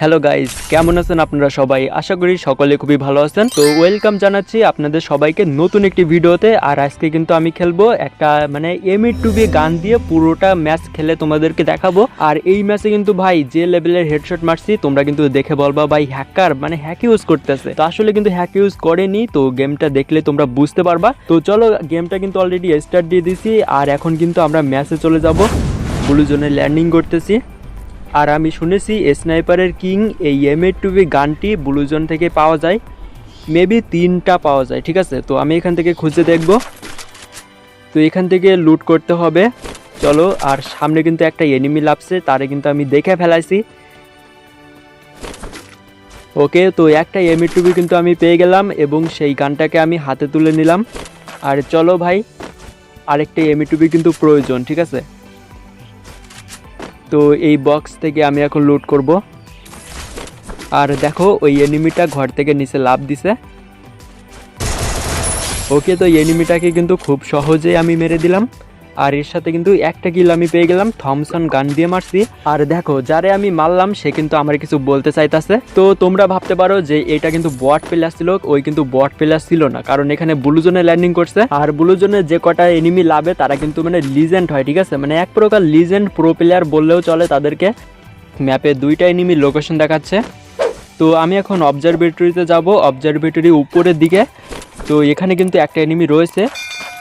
Hello guys কেমন আছেন আপনারা সবাই? আশা করি সকলে খুবই ভালো আছেন। তো ওয়েলকাম জানাচ্ছি আপনাদের সবাইকে নতুন একটি ভিডিওতে। আর আজকে কিন্তু আমি খেলব একটা মানে এমি টু বি গান দিয়ে পুরোটা ম্যাচ খেলে তোমাদেরকে দেখাবো। আর এই ম্যাচে কিন্তু ভাই, যে লেভেলের হেডশট মারছি, তোমরা কিন্তু দেখে বলবা, ভাই হ্যাকার মানে হ্যাক ইউজ করতেছে। তো আসলে কিন্তু হ্যাক ইউজ করেনি, তো গেমটা দেখলে তোমরা বুঝতে পারবা। তো চলো গেমটা কিন্তু অলরেডি স্টার্ট দিয়ে দিছি। আর এখন কিন্তু আমরা ম্যাচে চলে যাব। ব্লু জোনে ল্যান্ডিং করতেছি। আর আমি শুনেছি স্নাইপারের কিং এই এম এ টু বি গানটি ব্লুজন থেকে পাওয়া যায়, মেবি তিনটা পাওয়া যায়, ঠিক আছে? তো আমি এখান থেকে খুঁজে দেখব। তো এখান থেকে লুট করতে হবে। চলো, আর সামনে কিন্তু একটা এনিমি লাভছে তারে কিন্তু আমি দেখে ফেলাইছি। ওকে, তো একটা এম এ টুবি কিন্তু আমি পেয়ে গেলাম এবং সেই গানটাকে আমি হাতে তুলে নিলাম। আর চলো ভাই, আরেকটা এম টুবি কিন্তু প্রয়োজন, ঠিক আছে? তো এই বক্স থেকে আমি এখন লুট করব। আর দেখো, ওই এনিমিটা ঘর থেকে নিচে লাভ দিছে। ওকে, তো এনিমিটাকে কিন্তু খুব সহজেই আমি মেরে দিলাম। আর এর সাথে কিন্তু একটা কিল আমি পেয়ে গেলাম, থমসন গান দিয়ে মারছি। আর দেখো, যারে আমি মারলাম, সে কিন্তু আমার কিছু বলতে চাইতাছে। তো তোমরা ভাবতে পারো যে এটা কিন্তু বট প্লেয়ার ছিল, ওই কিন্তু বট প্লেয়ার ছিল না, কারণ এখানে ব্লু জোনে ল্যান্ডিং করছে। আর ব্লু জোনে যে কটা এনিমি লাভে, তারা কিন্তু মানে লিজেন্ড হয়, ঠিক আছে? মানে এক প্রকার লিজেন্ড প্রো প্লেয়ার বললেও চলে তাদেরকে। ম্যাপে দুইটা এনিমি লোকেশন দেখাচ্ছে। তো আমি এখন অবজারভেটরিতে যাব অবজারভেটরি উপরের দিকে। তো এখানে কিন্তু একটা এনিমি রয়েছে।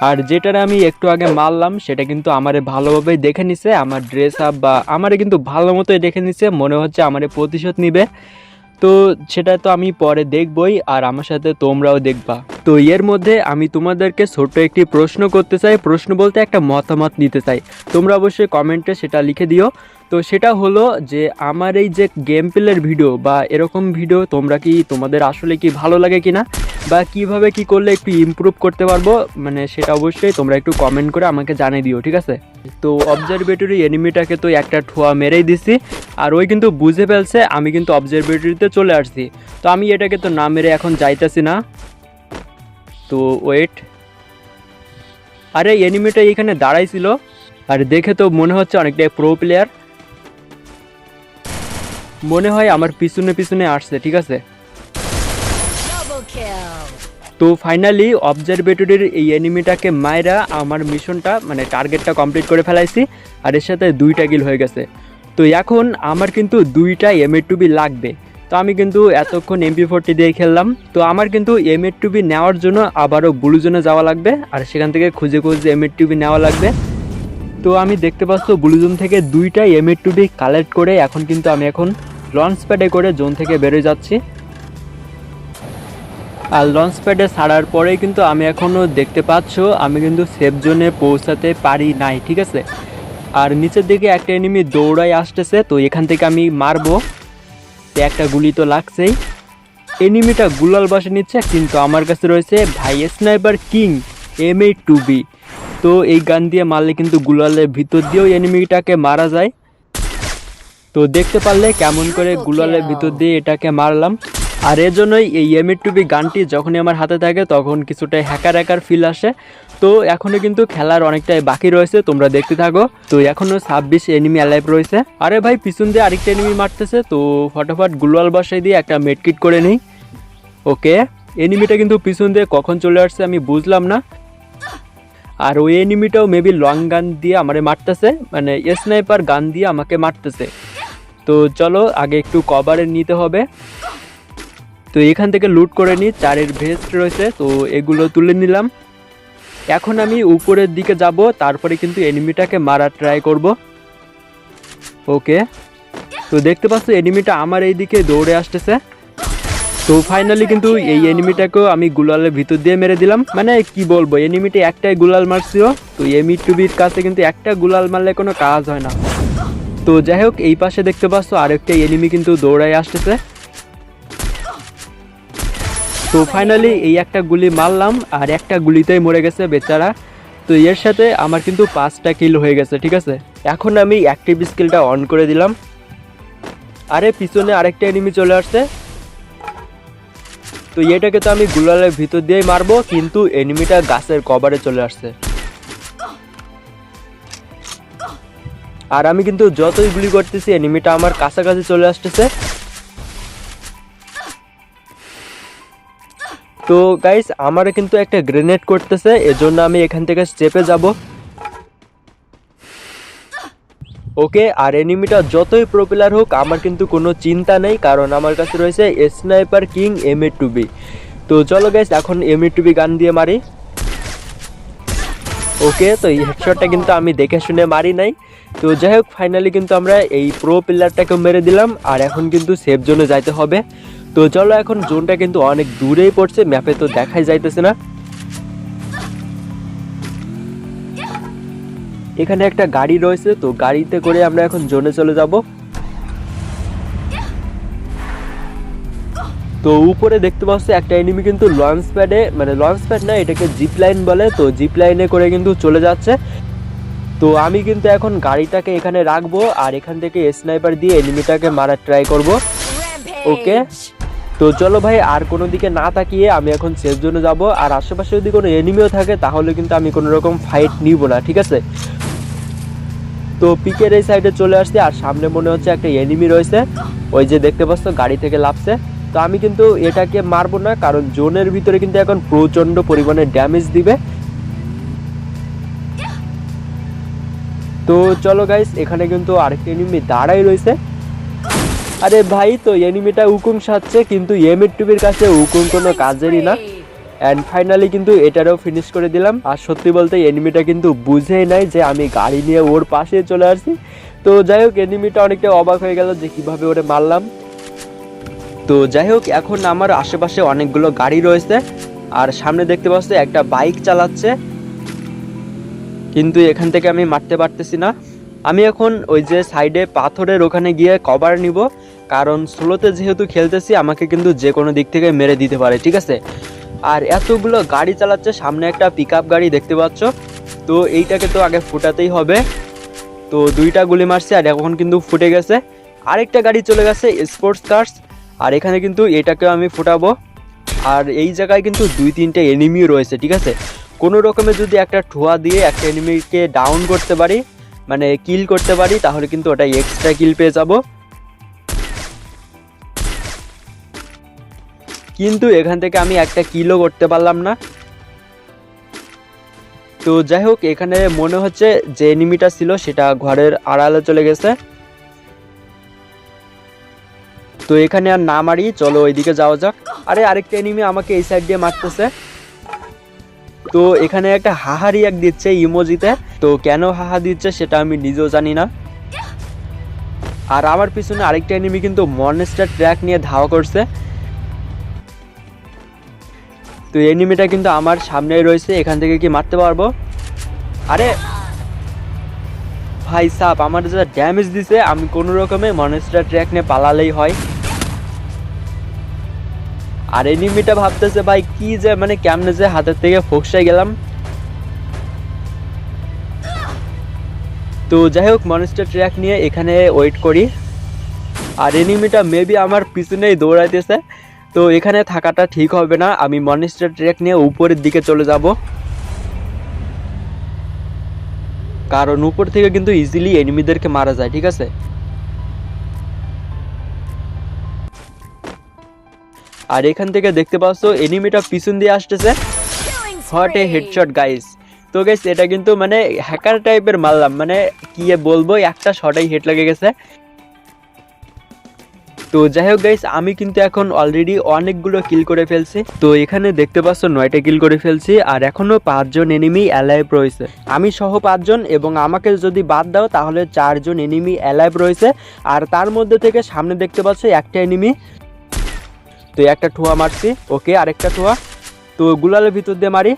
আর যেটার আমি একটু আগে মারলাম, সেটা কিন্তু আমারে ভালোভাবেই দেখে নিছে, আমার ড্রেস আপ বা আমারে কিন্তু ভালো মতোই দেখে নিছে, মনে হচ্ছে আমারে প্রতিশোধ নিবে। তো সেটা তো আমি পরে দেখবই, আর আমার সাথে তোমরাও দেখবা। তো এর মধ্যে আমি তোমাদেরকে ছোট্ট একটি প্রশ্ন করতে চাই। প্রশ্ন বলতে একটা মতামত নিতে চাই। তোমরা অবশ্যই কমেন্টে সেটা লিখে দিও। তো সেটা হলো যে, আমার এই যে গেম প্লের ভিডিও বা এরকম ভিডিও, তোমরা কি, তোমাদের আসলে কি ভালো লাগে কিনা? বা কীভাবে কি করলে একটু ইমপ্রুভ করতে পারব? মানে সেটা অবশ্যই তোমরা একটু কমেন্ট করে আমাকে জানিয়ে দিও, ঠিক আছে? তো অবজারভেটরি এনিমিটাকে তো একটা ঠোয়া মেরেই দিছি। আর ওই কিন্তু বুঝে ফেলছে, আমি কিন্তু অবজারভেটরিতে চলে আসছি। তো আমি এটাকে তো না মেরে এখন যাইতেছি না। তো ওয়েট আরে এনিমিটা এখানে দাঁড়াইছিল। আর দেখে তো মনে হচ্ছে অনেকটাই প্রো প্লেয়ার মনে হয় আমার পিছনে পিছনে আসছে ঠিক আছে? তো ফাইনালি অবজারভেটরির এই এনিমিটাকে মায়েরা আমার মিশনটা মানে টার্গেটটা কমপ্লিট করে ফেলাইছি। আর এর সাথে দুইটা গিল হয়ে গেছে। তো এখন আমার কিন্তু দুইটা এম এ টুবি লাগবে। তো আমি কিন্তু এতক্ষণ এমপি ফোরটি দিয়ে খেললাম। তো আমার কিন্তু এম এ টুবি নেওয়ার জন্য আবারও ব্লু জোনে যাওয়া লাগবে, আর সেখান থেকে খুঁজে খুঁজে এম এ টুবি নেওয়া লাগবে। তো আমি দেখতে পাচ্ছ ব্লু জোন থেকে দুইটা এম এ টুবি কালেক্ট করে এখন কিন্তু আমি এখন লঞ্চ প্যাডে করে জোন থেকে বেরোয় যাচ্ছি। আর লঞ্চ প্যাডে ছাড়ার পরেই কিন্তু আমি এখনও দেখতে পাচ্ছ আমি কিন্তু সেফ জোনে পৌঁছাতে পারি নাই, ঠিক আছে? আর নিচের দিকে একটা এনিমি দৌড়াই আসতেছে, তো এখান থেকে আমি মারবো। তো একটা গুলি তো লাগছেই। এনিমিটা গুলাল বাসে নিচ্ছে, কিন্তু আমার কাছে রয়েছে ভাই sniper king M A two B তো এই গান দিয়ে মারলে কিন্তু গুলালের ভিতর দিয়েও এনিমিটাকে মারা যায়। তো দেখতে পারলে কেমন করে গুলালের ভিতর দিয়ে এটাকে মারলাম। আর এর জন্যই এই এম টুবি গানটি যখনই আমার হাতে থাকে, তখন কিছুটা হ্যাকার হ্যাকার ফিল আসে। তো এখনও কিন্তু খেলার অনেকটাই বাকি রয়েছে, তোমরা দেখতে থাকো। তো এখনও ছাব্বিশ এনিমি অ্যালাইভ রয়েছে। আরে ভাই, পিছন দিয়ে আরেকটা এনিমি মারতেছে, তো ফটাফট গুলাল বাসায় দিয়ে একটা মেডকিট করে নিই। ওকে এনিমিটা কিন্তু পিছন দিয়ে কখন চলে আসছে আমি বুঝলাম না। আর ওই এনিমিটাও মেবি লং গান দিয়ে আমারে মারতেছে মানে স্নাইপার গান দিয়ে আমাকে মারতেছে। তো চলো, আগে একটু কভারে নিতে হবে। তো এখান থেকে লুট করে নিই, চারের ভেস্ট রয়েছে, তো এগুলো তুলে নিলাম। এখন আমি উপরের দিকে যাব, তারপরে কিন্তু এনিমিটাকে মারার ট্রাই করব। ওকে। তো দেখতে পাচ্ছ, এনিমিটা আমার এই দিকে দৌড়ে আসতেছে। তো ফাইনালি কিন্তু এই এনিমিটাকেও আমি গুলালের ভিতর দিয়ে মেরে দিলাম। মানে কি বলব, এনিমিটা একটাই গুলাল মারছিল। তো এমি টুবির কাছে কিন্তু একটা গুলাল মারলে কোনো কাজ হয় না। তো যাই হোক, এই পাশে দেখতে পাচ্ছ, আরেকটা এনিমি কিন্তু দৌড়ায় আসতেছে। তো ফাইনালি এই একটা গুলি মারলাম, আর একটা গুলিতেই মরে গেছে বেচারা। তো এর সাথে আমার কিন্তু পাঁচটা কিল হয়ে গেছে, ঠিক আছে? এখন আমি অ্যাক্টিভ স্কিলটা অন করে দিলাম। আরে, পিছনে আরেকটা এনিমি চলে আসছে। তো এটাকে তো আমি গুলালের ভিতর দিয়েই মারবো, কিন্তু এনিমিটা গাছের কভারে চলে আসছে। আর আমি কিন্তু যতই গুলি করতেছি এনিমিটা আমার কাছাকাছি চলে আসতেছে। তো গাইস আমার কিন্তু একটা গ্রেনেড করতেছে, এজন্য আমি এখান থেকে চেপে যাব। ওকে আর এনিমিটা যতই প্রপেলার হোক, আমার কিন্তু কোনো চিন্তা নেই, কারণ আমার কাছে রয়েছে sniper king M A two B তো চলো গাইস এখন এম এ টু বি গান দিয়ে মারি। ওকে তো এই হেডশটটা কিন্তু আমি দেখে শুনে মারি নাই। তো যাই হোক ফাইনালি কিন্তু আমরা এই প্রো প্লেয়ারটাকে মেরে দিলাম, আর এখন কিন্তু সেফ জোনে যাইতে হবে। তো চলো এখন জোনটা কিন্তু অনেক দূরেই পড়ছে ম্যাপে তো দেখাই যাইতেছে না। এখানে একটা গাড়ি রয়েছে তো গাড়িতে করে আমরা এখন জোনে চলে যাব। তো উপরে দেখতে পাচ্ছ একটা এনিমি কিন্তু লঞ্চ প্যাডে মানে লঞ্চ প্যাড না এটাকে জিপ লাইন বলে তো জিপ লাইনে করে কিন্তু চলে যাচ্ছে। তো আমি কিন্তু এখন গাড়িটাকে এখানে রাখব আর এখান থেকে স্নাইপার দিয়ে এনিমিটাকে মারার ট্রাই করব। ওকে তো চলো ভাই, আর কোনো দিকে না তাকিয়ে আমি এখন সেফ জোনে যাব। আর আশেপাশে যদি কোনো এনিমিও থাকে, তাহলে কিন্তু আমি কোনো রকম ফাইট নিব না, ঠিক আছে? তো পিকের এই সাইডে চলে আসছে, আর সামনে মনে হচ্ছে একটা এনিমি রয়েছে। ওই যে দেখতে পাচ্ছ, গাড়ি থেকে লাফছে। তো আমি কিন্তু এটাকে মারবো না, কারণ জোনের ভিতরে কিন্তু এখন প্রচণ্ড পরিমাণে ড্যামেজ দিবে। তো চলো গাইস এখানে কিন্তু আরেকটা এনিমি দাঁড়াই রয়েছে। আরে ভাই তো এনিমিটা উকুন সাজছে কিন্তু এমির টুবির কাছে উকুন কোনো কাজেরই না। অ্যান্ড ফাইনালি কিন্তু এটারও ফিনিশ করে দিলাম। আর সত্যি বলতে এনিমিটা কিন্তু বুঝেই নাই যে আমি গাড়ি নিয়ে ওর পাশে চলে আসছি। তো যাই হোক এনিমিটা অনেকটা অবাক হয়ে গেল যে কীভাবে ওরে মারলাম। তো যাই হোক এখন আমার আশেপাশে অনেকগুলো গাড়ি রয়েছে। আর সামনে দেখতে পাচ্ছি একটা বাইক চালাচ্ছে। কিন্তু এখান থেকে আমি মারতে পারতেছি না। আমি এখন ওই যে সাইডে পাথরের ওখানে গিয়ে কভার নিব। কারণ স্লোতে যেহেতু খেলতেছি, আমাকে কিন্তু যে কোনো দিক থেকে মেরে দিতে পারে, ঠিক আছে? আর এতগুলো গাড়ি চালাচ্ছে, সামনে একটা পিক গাড়ি দেখতে পাচ্ছ। তো এইটাকে তো আগে ফুটাতেই হবে। তো দুইটা গুলি মারছে আর এখন কিন্তু ফুটে গেছে। আরেকটা গাড়ি চলে গেছে স্পোর্টস কার্স আর এখানে কিন্তু এটাকেও আমি ফুটাবো। আর এই জায়গায় কিন্তু দুই তিনটে এনিমিও রয়েছে, ঠিক আছে? কোনো রকমে যদি একটা ঠোয়া দিয়ে একটা এনিমিকে ডাউন করতে পারি মানে কিল করতে পারি, তাহলে কিন্তু ওটা এক্সট্রা কিল পেয়ে যাব। কিন্তু এখান থেকে আমি একটা কিলো করতে পারলাম না। তো যাই হোক, এখানে মনে হচ্ছে যে এনিমিটা ছিল, সেটা ঘরের আড়ালে চলে গেছে। তো এখানে আর না মারি, চলো ওইদিকে যাওয়া যাক। আরে, আরেকটা এনিমি আমাকে এই সাইড দিয়ে মারতেছে। তো এখানে একটা হাহা রিয়াক দিচ্ছে ইমোজিতে। তো কেন হাহা দিচ্ছে সেটা আমি নিজেও জানি না। আর আমার পিছনে আরেকটা এনিমি কিন্তু মনস্টার ট্র্যাক নিয়ে ধাওয়া করছে। তো এনিমিটা কিন্তু আমার সামনেই রয়েছে, এখান থেকে কি মারতে পারব? আরে! ভাই সাপ আমার যা ড্যামেজ দিছে, আমি কোনো রকমে মনস্টার ট্র্যাক নিয়ে পালালেই হয়। আর এনিমিটা ভাবতেছে, ভাই, কি যে মানে কেমনে যে হাতের থেকে ফোকসাই গেলাম? তো যাই হোক মনস্টার ট্র্যাক নিয়ে এখানে ওয়েট করি। আর এনিমিটা মেবি আমার পিছনেই দৌড়াইতেছে। তো এখানে থাকাটা ঠিক হবে না। আমি মনস্টার ট্র্যাক নিয়ে উপরের দিকে চলে যাব। কারণ উপর থেকে কিন্তু ইজিলি এনিমিদেরকে মারা যায় ঠিক আছে? আর এখান থেকে দেখতে পাচ্ছ এনিমিটা পিছন দিয়ে আসতেছে। হট এ. হেডশট গাইস তো গাইস এটা কিন্তু মানে হ্যাকার টাইপের মারলাম। মানে কি বলব একটা শটাই হেড লেগে গেছে। তো যাই হোক গাইস আমি কিন্তু এখন অলরেডি অনেকগুলো কিল করে ফেলছি। তো এখানে দেখতে পাচ্ছ নয়টা কিল করে ফেলছি, আর এখনও পাঁচজন এনিমি অ্যালাইভ রয়েছে। আমি সহ পাঁচজন এবং আমাকে যদি বাদ দাও, তাহলে চারজন এনিমি অ্যালাইভ রয়েছে। আর তার মধ্যে থেকে সামনে দেখতে পাচ্ছ একটা এনিমি তো একটা ঠোয়া মারছি ওকে আরেকটা ঠোয়া। তো গুলালের ভিতর দিয়ে মারি.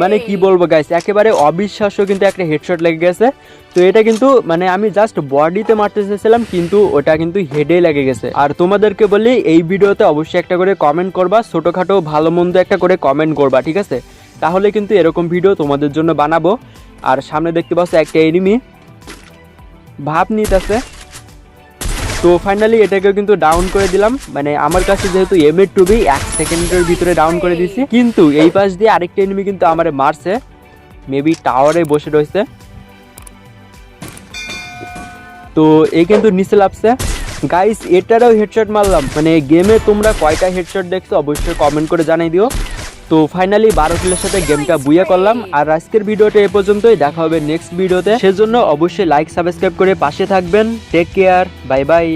মানে কি বলব গাইস একেবারে অবিশ্বাস্য কিন্তু একটা হেডশট লেগে গেছে। তো এটা কিন্তু মানে আমি জাস্ট বডিতে মারতে চেয়েছিলাম কিন্তু ওটা কিন্তু হেডে লেগে গেছে। আর তোমাদেরকে বলি এই ভিডিওতে অবশ্যই একটা করে কমেন্ট করবা ছোটোখাটো ভালো মন্দ একটা করে কমেন্ট করবা ঠিক আছে? তাহলে কিন্তু এরকম ভিডিও তোমাদের জন্য বানাবো। আর সামনে দেখতে পাচ্ছ একটা এনিমি ভাব নিতেছে। তো ফাইনালি এটাকে কিন্তু ডাউন করে দিলাম। মানে আমার কাছে যেহেতু এম এর টুবি এক সেকেন্ডের ভিতরে ডাউন করে দিছি কিন্তু এই পাশ দিয়ে আরেকটা এনিমি কিন্তু আমার মারছে। মেবি টাওয়ারে বসে রয়েছে। তো এই কিন্তু নিচে লাভছে গাইস এটারও হেডশট মারলাম। মানে গেমে তোমরা কয়টা হেডশট দেখছ, অবশ্যই কমেন্ট করে জানাই দিও। তো ফাইনালি বারো কিলোর সাথে গেমটা বুয়ে করলাম। আর আজকের ভিডিওটা এ পর্যন্তই, দেখা হবে নেক্সট ভিডিওতে সেজন্য অবশ্যই লাইক সাবস্ক্রাইব করে পাশে থাকবেন। Take care bye bye